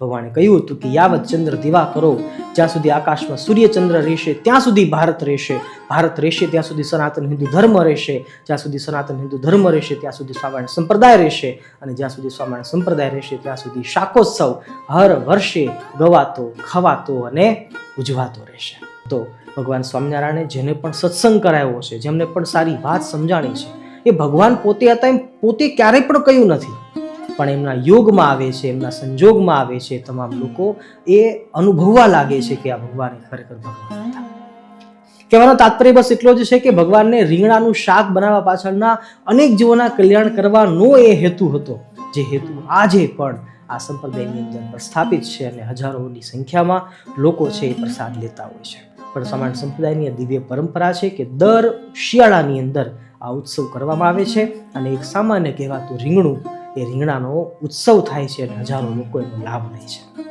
ભગવાને કહ્યું હતું કે, યાવત ચંદ્ર દીવા કરો, જ્યાં સુધી આકાશમાં સૂર્યચંદ્ર રહેશે, ત્યાં સુધી ભારત રહેશે. ભારત રહેશે, ત્યાં સુધી સનાતન હિન્દુ ધર્મ રહેશે. જ્યાં સુધી સનાતન હિન્દુ ધર્મ રહેશે, ત્યાં સુધી સ્વામિનારાયણ સંપ્રદાય રહેશે. અને જ્યાં સુધી સ્વામિનારાયણ સંપ્રદાય રહેશે, ત્યાં સુધી શાકોત્સવ હર વર્ષે ગવાતો, ખવાતો અને ઉજવાતો રહેશે. તો ભગવાન સ્વામિનારાયણે જેને પણ સત્સંગ કરાવ્યો છે, જેમને પણ સારી વાત સમજાણી છે, એ ભગવાન પોતે હતા એમ પોતે ક્યારેય પણ કહ્યું નથી. પણ એમના યોગમાં આવે છે, એમના સંજોગમાં આવે છે તમામ લોકો, એ અનુભવવા લાગે છે કે આ ભગવાન ખરેખર ભગવાન કહેવાનો તાત્પર્ય બસ એટલો જ છે કે ભગવાનને રીંગણાનું શાક બનાવવા પાછળના અનેક જીવોના કલ્યાણ કરવાનો એ હેતુ હતો. જે હેતુ આજે પણ આ સંપ્રદાયની અંદર પ્રસ્થાપિત છે અને હજારોની સંખ્યામાં લોકો છે એ પ્રસાદ લેતા હોય છે. પણ સમાન સંપ્રદાયની દિવ્ય પરંપરા છે કે દર શિયાળાની અંદર આ ઉત્સવ કરવામાં આવે છે અને એક સામાન્ય કહેવાતું રીંગણું એ રીંગણાનો ઉત્સવ થાય છે અને હજારો લોકો એનો લાભ લે છે.